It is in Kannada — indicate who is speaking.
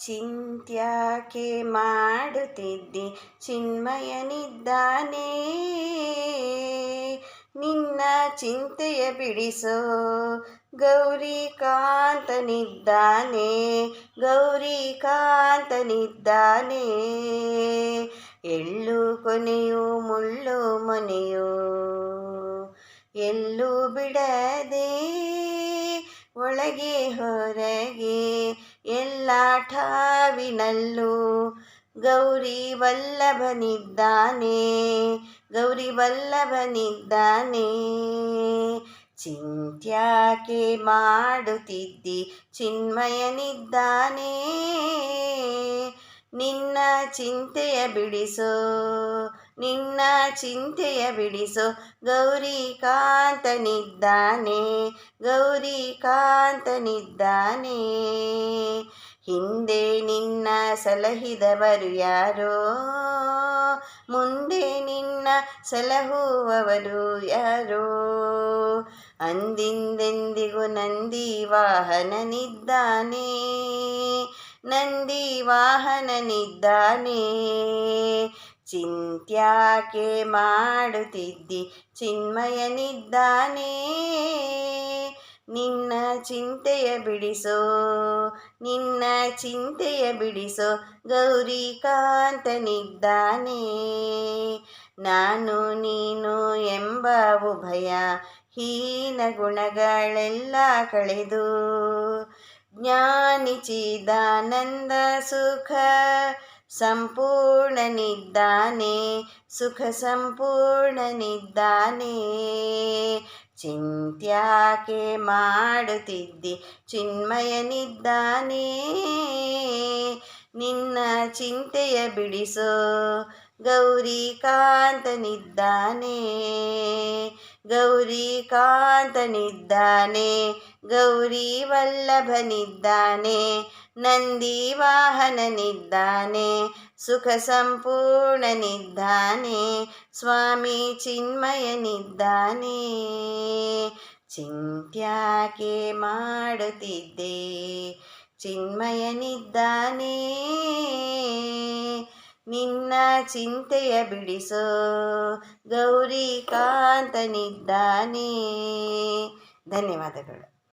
Speaker 1: ಚಿಂತ್ಯಾಕೆ ಮಾಡುತ್ತಿದ್ದಿ? ಚಿನ್ಮಯನಿದ್ದಾನೆ. ನಿನ್ನ ಚಿಂತೆಯ ಬಿಡಿಸೋ ಗೌರಿಕಾಂತನಿದ್ದಾನೆ. ಗೌರಿಕಾಂತನಿದ್ದಾನೆ. ಎಳ್ಳು ಕೊನೆಯು ಮುಳ್ಳು ಮನೆಯೋ ಎಲ್ಲೂ ಬಿಡದೆ ಒಳಗೆ ಹೊರಗೆ ಎಲ್ಲ ಠಾವಿನಲ್ಲೂ ಗೌರಿ ವಲ್ಲಭನಿದ್ದಾನೆ ಗೌರಿ ವಲ್ಲಭನಿದ್ದಾನೆ. ಚಿಂತ್ಯಾಕೆ ಮಾಡುತ್ತಿದ್ದಿ ಚಿನ್ಮಯನಿದ್ದಾನೆ. ನಿನ್ನ ಚಿಂತೆಯ ಬಿಡಿಸೋ, ನಿನ್ನ ಚಿಂತೆಯ ಬಿಡಿಸೋ. ಗೌರಿಕಾಂತನಿದ್ದಾನೆ ಗೌರಿಕಾಂತನಿದ್ದಾನೆ. ಹಿಂದೆ ನಿನ್ನ ಸಲಹಿದವರು ಯಾರೋ? ಮುಂದೆ ನಿನ್ನ ಸಲಹುವವರು ಯಾರೋ? ಅಂದಿಂದೆಂದಿಗೂ ನಂದಿ ವಾಹನನಿದ್ದಾನೆ. ನಂದಿ ವಾಹನನಿದ್ದಾನೆ ಚಿಂತ್ಯಾಕೆ ಮಾಡುತ್ತಿದ್ದಿ? ಚಿನ್ಮಯನಿದ್ದಾನೆ. ನಿನ್ನ ಚಿಂತೆಯ ಬಿಡಿಸೋ, ನಿನ್ನ ಚಿಂತೆಯ ಬಿಡಿಸೋ ಗೌರಿಕಾಂತನಿದ್ದಾನೆ. ನಾನು, ನೀನು ಎಂಬ ಉಭಯ ಹೀನ ಗುಣಗಳೆಲ್ಲ ಕಳೆದು ಜ್ಞಾನಿ ಚಿದಾನಂದ ಸುಖ ಸಂಪೂರ್ಣನಿದ್ದಾನೆ ಸುಖ ಸಂಪೂರ್ಣನಿದ್ದಾನೆ ಚಿಂತ್ಯಾಕೆ ಮಾಡುತ್ತಿದ್ದಿ? ಚಿನ್ಮಯನಿದ್ದಾನೆ ನಿನ್ನ ಚಿಂತೆಯ ಬಿಡಿಸೋ ಗೌರಿಕಾಂತನಿದ್ದಾನೆ ಗೌರಿಕಾಂತನಿದ್ದಾನೆ ಗೌರಿ ವಲ್ಲಭನಿದ್ದಾನೆ ನಂದಿ ವಾಹನನಿದ್ದಾನೆ ಸುಖ ಸಂಪೂರ್ಣನಿದ್ದಾನೆ ಸ್ವಾಮಿ ಚಿನ್ಮಯನಿದ್ದಾನೆ. ಚಿಂತ್ಯಾಕೆ ಮಾಡುತ್ತಿದ್ದೆ? ಚಿನ್ಮಯನಿದ್ದಾನೆ. ನಿನ್ನ ಚಿಂತೆಯ ಬಿಡಿಸೋ. ಗೌರಿಕಾಂತನಿದ್ದಾನೆ. ಧನ್ಯವಾದಗಳು.